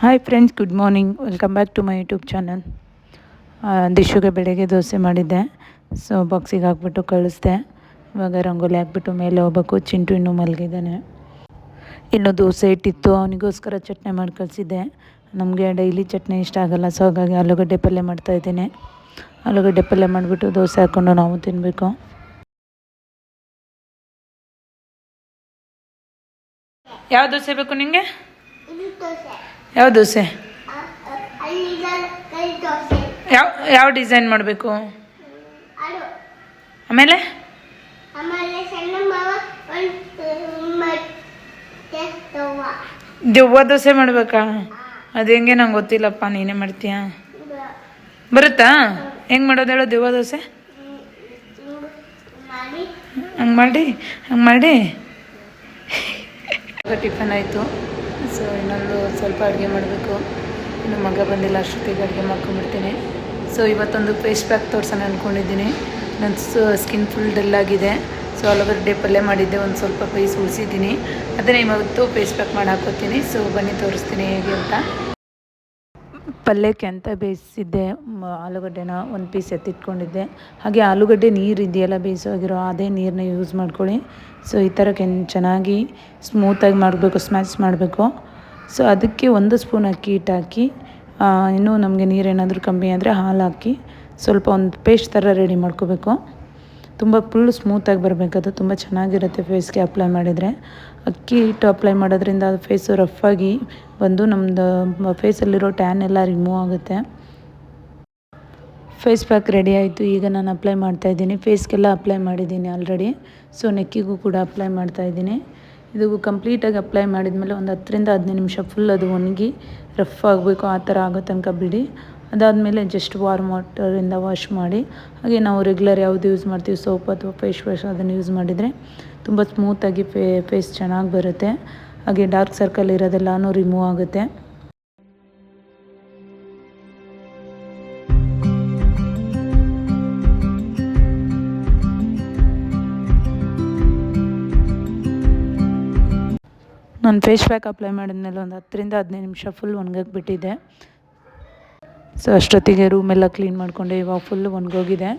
Hi friends good morning welcome back to my YouTube channel ದಿಶುಗೆ ಬೆಳಗ್ಗೆ ದೋಸೆ ಮಾಡಿದ್ದೆ. So ಬಾಕ್ಸಿಗೆ ಹಾಕ್ಬಿಟ್ಟು ಕಳಿಸ್ದೆ. ಇವಾಗ ರಂಗೋಲಿ ಹಾಕ್ಬಿಟ್ಟು ಮೇಲೆ ಹೋಗ್ಬೇಕು ಚಿಂಟು ಇನ್ನೂ ಮಲಗಿದ್ದಾನೆ. ಇನ್ನು ದೋಸೆ ಇಟ್ಟಿತ್ತು. ಅವನಿಗೋಸ್ಕರ ಚಟ್ನಿ ಮಾಡಿ ಕಳಿಸಿದ್ದೆ. ನಮಗೆ ಡೈಲಿ ಚಟ್ನಿ ಇಷ್ಟ ಆಗೋಲ್ಲ ಸೊ ಹಾಗಾಗಿ ಆಲೂಗಡ್ಡೆ ಪಲ್ಯ ಮಾಡ್ತಾ ಇದ್ದೀನಿ. ಆಲೂಗಡ್ಡೆ ಪಲ್ಯ ಮಾಡಿಬಿಟ್ಟು ದೋಸೆ ಹಾಕ್ಕೊಂಡು ನಾವು ತಿನ್ನಬೇಕು ಯಾವ ದೋಸೆ ಬೇಕು ನಿಮಗೆ ಯಾವ ದೋಸೆ? ಯಾವ ಯಾವ ಡಿಸೈನ್ ಮಾಡಬೇಕು? ಆಮೇಲೆ. ದೆವ್ವ. ದೋಸೆ ಮಾಡಬೇಕಾ? ಅದು ಹೆಂಗೆ ನಂಗೆ ಗೊತ್ತಿಲ್ಲಪ್ಪ ನೀನೇ ಮಾಡ್ತೀಯಾ? ಬರುತ್ತಾ? ಹೆಂಗೆ ಮಾಡೋದು ಹೇಳೋ ದೆವ್ವ ದೋಸೆ? ಮಾಡಿ ಹಂಗೆ ಮಾಡಿ ಹಂಗೆ ಮಾಡಿ. ಟಿಫನ್ ಆಯಿತು. ಸೊ ಇನ್ನೊಂದು ಸ್ವಲ್ಪ ಅಡುಗೆ ಮಾಡಬೇಕು. ಇನ್ನು ಮಗ ಬಂದಿಲ್ಲ ಅಷ್ಟೊತ್ತಿಗೆ ಅಡುಗೆ ಮಾಡ್ಕೊಂಡ್ಬಿಡ್ತೀನಿ. ಸೊ ಇವತ್ತೊಂದು ಫೇಸ್ ಪ್ಯಾಕ್ ತೋರ್ಸೋಣ ಅಂದ್ಕೊಂಡಿದ್ದೀನಿ ನನ್ನ ಸ್ಕಿನ್ ಫುಲ್ ಡಲ್ ಆಗಿದೆ. ಸೊ ಡೇ ಪಲ್ಯ ಮಾಡಿದ್ದೆ, ಒಂದು ಸ್ವಲ್ಪ ಫೇಸ್ ಉಳಿಸಿದ್ದೀನಿ. ಅದನ್ನೇ ಇವತ್ತು ಫೇಸ್ ಪ್ಯಾಕ್ ಮಾಡಿ ಹಾಕೋತೀನಿ ಸೊ ಬನ್ನಿ ತೋರಿಸ್ತೀನಿ ಹೇಗೆ ಅಂತ. ಪಲ್ಯಕ್ಕೆ ಅಂತ ಬೇಯಿಸಿದ್ದೆ. ಆಲೂಗಡ್ಡೆನ ಒಂದು ಪೀಸ್ ಎತ್ತಿಟ್ಕೊಂಡಿದ್ದೆ. ಹಾಗೆ ಆಲೂಗಡ್ಡೆ ನೀರು ಇದೆಯಲ್ಲ ಬೇಯಿಸೋಗಿರೋ ಅದೇ ನೀರನ್ನ ಯೂಸ್ ಮಾಡ್ಕೊಳ್ಳಿ. ಸೊ ಈ ಥರ ಕೆನ್, ಚೆನ್ನಾಗಿ ಸ್ಮೂತಾಗಿ ಮಾಡಬೇಕು ಸ್ಮ್ಯಾಶ್ ಮಾಡಬೇಕು. ಸೊ ಅದಕ್ಕೆ ಒಂದು ಸ್ಪೂನ್ ಅಕ್ಕಿ ಹಿಟ್ಟು ಹಾಕಿ ಇನ್ನೂ ನಮಗೆ ನೀರೇನಾದರೂ ಕಮ್ಮಿ ಆದರೆ ಹಾಲು ಹಾಕಿ ಸ್ವಲ್ಪ ಒಂದು ಪೇಸ್ಟ್ ಥರ ರೆಡಿ ಮಾಡ್ಕೋಬೇಕು. ತುಂಬ ಫುಲ್ ಸ್ಮೂತಾಗಿ ಬರಬೇಕದು ತುಂಬ ಚೆನ್ನಾಗಿರುತ್ತೆ ಫೇಸ್ಗೆ ಅಪ್ಲೈ ಮಾಡಿದರೆ. ಅಕ್ಕಿ ಹಿಟ್ಟು ಅಪ್ಲೈ ಮಾಡೋದ್ರಿಂದ ಅದು ಫೇಸು ರಫಾಗಿ ಬಂದು ನಮ್ಮದು ಫೇಸಲ್ಲಿರೋ ಟ್ಯಾನ್ ಎಲ್ಲ ರಿಮೂವ್ ಆಗುತ್ತೆ. ಫೇಸ್ ಪ್ಯಾಕ್ ರೆಡಿ ಆಯಿತು. ಈಗ ನಾನು ಅಪ್ಲೈ ಮಾಡ್ತಾ ಇದ್ದೀನಿ. ಫೇಸ್ಗೆಲ್ಲ ಅಪ್ಲೈ ಮಾಡಿದ್ದೀನಿ ಆಲ್ರೆಡಿ ಸೊ ನೆಕ್ಕಿಗೂ ಕೂಡ ಅಪ್ಲೈ ಮಾಡ್ತಾ ಇದ್ದೀನಿ. ಇದು ಕಂಪ್ಲೀಟಾಗಿ ಅಪ್ಲೈ ಮಾಡಿದ್ಮೇಲೆ ಒಂದು ಹತ್ತರಿಂದ ಹದಿನೈದು ನಿಮಿಷ ಫುಲ್ ಅದು ಒಣಗಿ ರಫ್ ಆಗಬೇಕು ಆ ಥರ ಆಗೋ ತನಕ ಬಿಡಿ. ಅದಾದಮೇಲೆ ಜಸ್ಟ್ ವಾರ್ಮ್ ವಾಟರಿಂದ ವಾಶ್ ಮಾಡಿ, ಹಾಗೆ ನಾವು ರೆಗ್ಯುಲರ್ ಯಾವುದು ಯೂಸ್ ಮಾಡ್ತೀವಿ ಸೋಪ್ ಅಥವಾ ಫೇಸ್ ವಾಶ್ ಅದನ್ನು ಯೂಸ್ ಮಾಡಿದರೆ ತುಂಬ ಸ್ಮೂತಾಗಿ ಫೇಸ್ ಚೆನ್ನಾಗಿ ಬರುತ್ತೆ. ಹಾಗೆ ಡಾರ್ಕ್ ಸರ್ಕಲ್ ಇರೋದೆಲ್ಲನೂ ರಿಮೂವ್ ಆಗುತ್ತೆ. ನಾನು ಫೇಸ್ ಪ್ಯಾಕ್ ಅಪ್ಲೈ ಮಾಡಿದ್ಮೇಲೆ ಒಂದು ಹತ್ತರಿಂದ ಹದಿನೈದು ನಿಮಿಷ ಫುಲ್ ಒಣಗಕ್ಕೆ ಬಿಟ್ಟಿದ್ದೆ ಸೊ ಅಷ್ಟೊತ್ತಿಗೆ ರೂಮೆಲ್ಲ ಕ್ಲೀನ್ ಮಾಡಿಕೊಂಡೆ ಇವಾಗ ಫುಲ್ ಒಣಗೋಗಿದೆ.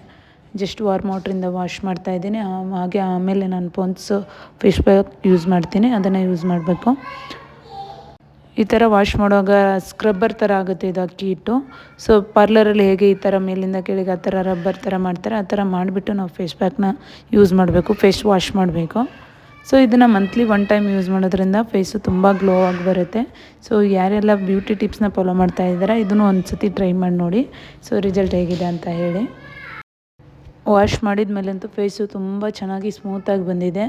ಜಸ್ಟ್ ವಾರ್ಮ್ ವಾಟ್ರಿಂದ ವಾಶ್ ಮಾಡ್ತಾ ಇದ್ದೀನಿ. ಹಾಗೆ ಆಮೇಲೆ ನಾನು ಪೋನ್ಸು ಫೇಸ್ ಪ್ಯಾಕ್ ಯೂಸ್ ಮಾಡ್ತೀನಿ. ಅದನ್ನು ಯೂಸ್ ಮಾಡಬೇಕು. ಈ ಥರ ವಾಶ್ ಮಾಡುವಾಗ ಸ್ಕ್ರಬ್ಬರ್ ಥರ ಆಗುತ್ತೆ ಇದು ಅಕ್ಕಿ ಹಿಟ್ಟು ಸೊ ಪಾರ್ಲರಲ್ಲಿ ಹೇಗೆ ಈ ಥರ ಮೇಲಿಂದ ಕೆಳಗೆ ಆ ಥರ ರಬ್ಬರ್ ಥರ ಮಾಡ್ತಾರೆ, ಆ ಥರ ಮಾಡಿಬಿಟ್ಟು ನಾವು ಫೇಸ್ ಪ್ಯಾಕ್ನ ಯೂಸ್ ಮಾಡಬೇಕು. ಫೇಸ್ ವಾಶ್ ಮಾಡಬೇಕು. ಸೊ ಇದನ್ನು ಮಂತ್ಲಿ ಒನ್ ಟೈಮ್ ಯೂಸ್ ಮಾಡೋದ್ರಿಂದ ಫೇಸು ತುಂಬ ಗ್ಲೋ ಆಗಿ ಬರುತ್ತೆ. ಸೊ ಯಾರೆಲ್ಲ ಬ್ಯೂಟಿ ಟಿಪ್ಸ್ನ ಫಾಲೋ ಮಾಡ್ತಾ ಇದ್ದಾರೆ, ಇದನ್ನು ಒಂದು ಸತಿ ಟ್ರೈ ಮಾಡಿ ನೋಡಿ. ಸೊ ರಿಸಲ್ಟ್ ಹೇಗಿದೆ ಅಂತ ಹೇಳಿ. ವಾಶ್ ಮಾಡಿದ ಮೇಲಂತೂ ಫೇಸು ತುಂಬ ಚೆನ್ನಾಗಿ ಸ್ಮೂತಾಗಿ ಬಂದಿದೆ.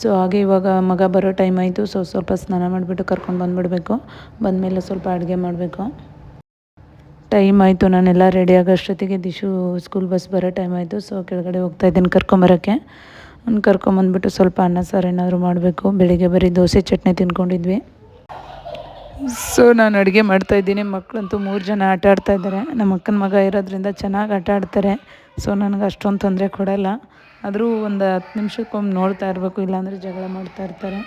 ಸೊ ಹಾಗೆ ಇವಾಗ ಮಗ ಬರೋ ಟೈಮ್ ಆಯಿತು. ಸೊ ಸ್ವಲ್ಪ ಸ್ನಾನ ಮಾಡಿಬಿಟ್ಟು ಕರ್ಕೊಂಡು ಬಂದುಬಿಡಬೇಕು. ಬಂದಮೇಲೆ ಸ್ವಲ್ಪ ಅಡುಗೆ ಮಾಡಬೇಕು. ಟೈಮ್ ಆಯಿತು, ನಾನೆಲ್ಲ ರೆಡಿ ಆಗೋಷ್ಟೊತ್ತಿಗೆ ದಿಶು ಸ್ಕೂಲ್ ಬಸ್ ಬರೋ ಟೈಮ್ ಆಯಿತು. ಸೊ ಕೆಳಗಡೆ ಹೋಗ್ತಾ ಇದ್ದೀನಿ ಕರ್ಕೊಂಬರೋಕ್ಕೆ ಅವ್ನು ಕರ್ಕೊಂಬಂದ್ಬಿಟ್ಟು ಸ್ವಲ್ಪ ಅನ್ನ, ಸಾರು ಏನಾದರೂ ಮಾಡಬೇಕು. ಬೆಳಿಗ್ಗೆ ಬರೀ ದೋಸೆ, ಚಟ್ನಿ ತಿನ್ಕೊಂಡಿದ್ವಿ. ಸೊ ನಾನು ಅಡುಗೆ ಮಾಡ್ತಾಯಿದ್ದೀನಿ ಮಕ್ಕಳಂತೂ ಮೂರು ಜನ ಆಟ ಆಡ್ತಾ ಇದ್ದಾರೆ. ನಮ್ಮ ಅಕ್ಕನ ಮಗ ಇರೋದ್ರಿಂದ ಚೆನ್ನಾಗಿ ಆಟ ಆಡ್ತಾರೆ. ಸೊ ನನಗೆ ಅಷ್ಟೊಂದು ತೊಂದರೆ ಕೊಡಲ್ಲ. ಆದರೂ ಒಂದು ಹತ್ತು ನಿಮಿಷಕ್ಕೊಮ್ಮೆ ನೋಡ್ತಾ ಇರಬೇಕು, ಇಲ್ಲಾಂದರೆ ಜಗಳ ಮಾಡ್ತಾ ಇರ್ತಾರೆ.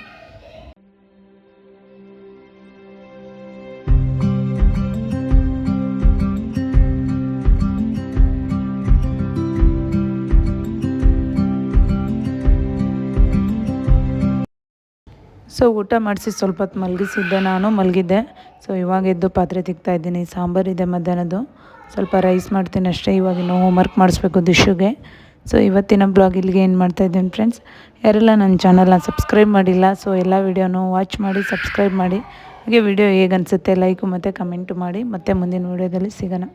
ಸೊ ಊಟ ಮಾಡಿಸಿ ಸ್ವಲ್ಪ ಹೊತ್ತು ಮಲಗಿಸಿದ್ದೆ, ನಾನು ಮಲಗಿದ್ದೆ. ಸೊ ಇವಾಗ ಎದ್ದು ಪಾತ್ರೆ ತಿಕ್ತಾ ಇದ್ದೀನಿ. ಸಾಂಬಾರಿದೆ ಮಧ್ಯಾಹ್ನದ್ದು. ಸ್ವಲ್ಪ ರೈಸ್ ಮಾಡ್ತೀನಿ ಅಷ್ಟೇ. ಇವಾಗ ಇನ್ನು ಹೋಮ್ವರ್ಕ್ ಮಾಡಿಸ್ಬೇಕು ದಿಶುಗೆ. ಸೊ ಇವತ್ತಿನ ಬ್ಲಾಗ್ ಇಲ್ಲಿಗೆ ಏನು ಮಾಡ್ತಾ ಇದ್ದೀನಿ ಫ್ರೆಂಡ್ಸ್ ಯಾರೆಲ್ಲ ನನ್ನ ಚಾನಲ್ನ ಸಬ್ಸ್ಕ್ರೈಬ್ ಮಾಡಿಲ್ಲ, ಸೊ ಎಲ್ಲ ವೀಡಿಯೋನು ವಾಚ್ ಮಾಡಿ ಸಬ್ಸ್ಕ್ರೈಬ್ ಮಾಡಿ. ಹಾಗೆ ವಿಡಿಯೋ ಹೇಗೆ ಅನಿಸುತ್ತೆ ಲೈಕು ಮತ್ತು ಕಮೆಂಟು ಮಾಡಿ. ಮತ್ತೆ ಮುಂದಿನ ವೀಡಿಯೋದಲ್ಲಿ ಸಿಗೋಣ.